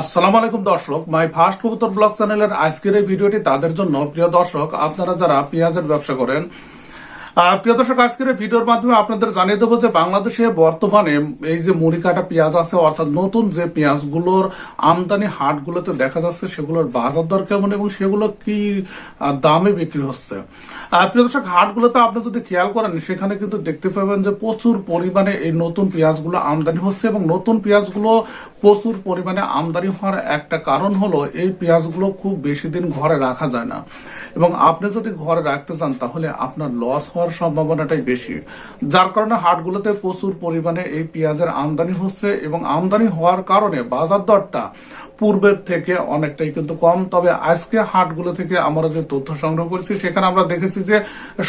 আসসালামু আলাইকুম দর্শক, মাই ফার্স্ট কবুতর ব্লগ চ্যানেলের আজকের এই ভিডিওটি তাদের জন্য। প্রিয় দর্শক, আপনারা যারা পেঁয়াজের ব্যবসা করেন প্রিয় দর্শক, আজকের ভিডিওর মাধ্যমে আপনাদের জানিয়ে দেবো যে বাংলাদেশে বর্তমানে এই যে মুড়ি কাটা পেঁয়াজ আছে, অর্থাৎ নতুন যে পেঁয়াজগুলোর আমদানি হাটগুলোতে দেখা যাচ্ছে, সেগুলোর বাজার দর কেমন এবং সেগুলো কি দামে বিক্রি হচ্ছে। প্রিয় দর্শক, হাটগুলোতে আপনি যদি খেয়াল করেন, সেখানে কিন্তু দেখতে পাবেন যে প্রচুর পরিমাণে এই নতুন পেঁয়াজগুলো আমদানি হচ্ছে এবং নতুন পেঁয়াজগুলো প্রচুর পরিমাণে আমদানি হওয়ার একটা কারণ হলো এই পেঁয়াজগুলো খুব বেশি দিন ঘরে রাখা যায় না। এবং আপনি যদি ঘরে রাখতে চান, তাহলে আপনার লস হওয়ার সম্ভাবনাটাই বেশি। যার কারণে হাটগুলোতে প্রচুর পরিমাণে এই পেঁয়াজের আমদানি হচ্ছে এবং আমদানি হওয়ার কারণে বাজার দরটা পূর্বের থেকে অনেকটাই কিন্তু কম। তবে আজকে হাটগুলো থেকে আমরা যে তথ্য সংগ্রহ করেছি, সেখানে আমরা দেখেছি যে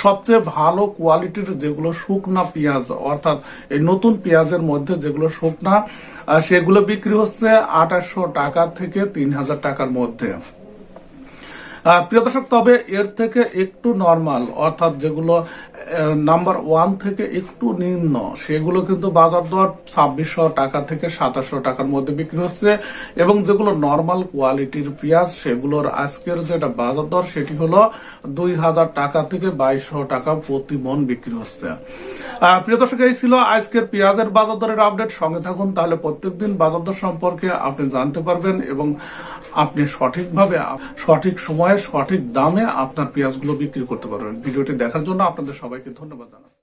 সবচেয়ে ভালো কোয়ালিটির যেগুলো শুকনা পেঁয়াজ, অর্থাৎ এই নতুন পেঁয়াজের মধ্যে যেগুলো শুকনা সেগুলো বিক্রি হচ্ছে আঠাশশো টাকা থেকে তিন হাজার টাকার মধ্যে। প্রিয় দর্শক, তবে এর থেকে একটু নর্মাল অর্থাৎ যেগুলো নাম্বার ওয়ান থেকে একটু নিম্ন, সেগুলো কিন্তু বাজার দর ছাব্বিশশো টাকা থেকে সাতাশশো টাকার মধ্যে বিক্রি হচ্ছে। এবং যেগুলো নর্মাল কোয়ালিটির পেঁয়াজ, সেগুলোর আজকের যেটা বাজার দর, সেটি হলো দুই হাজার টাকা থেকে বাইশশো টাকা প্রতি মন বিক্রি হচ্ছে। প্রিয় দর্শক, এই ছিল আজকের পেঁয়াজের বাজার দরের আপডেট সঙ্গে থাকুন, তাহলে প্রত্যেকদিন বাজার দর সম্পর্কে আপনি জানতে পারবেন এবং আপনি সঠিকভাবে, সঠিক সময়ে, সঠিক দামে আপনার পেঁয়াজগুলো বিক্রি করতে পারবেন। ভিডিওটি দেখার জন্য আপনাদের সবাইকে ধন্যবাদ জানাচ্ছি।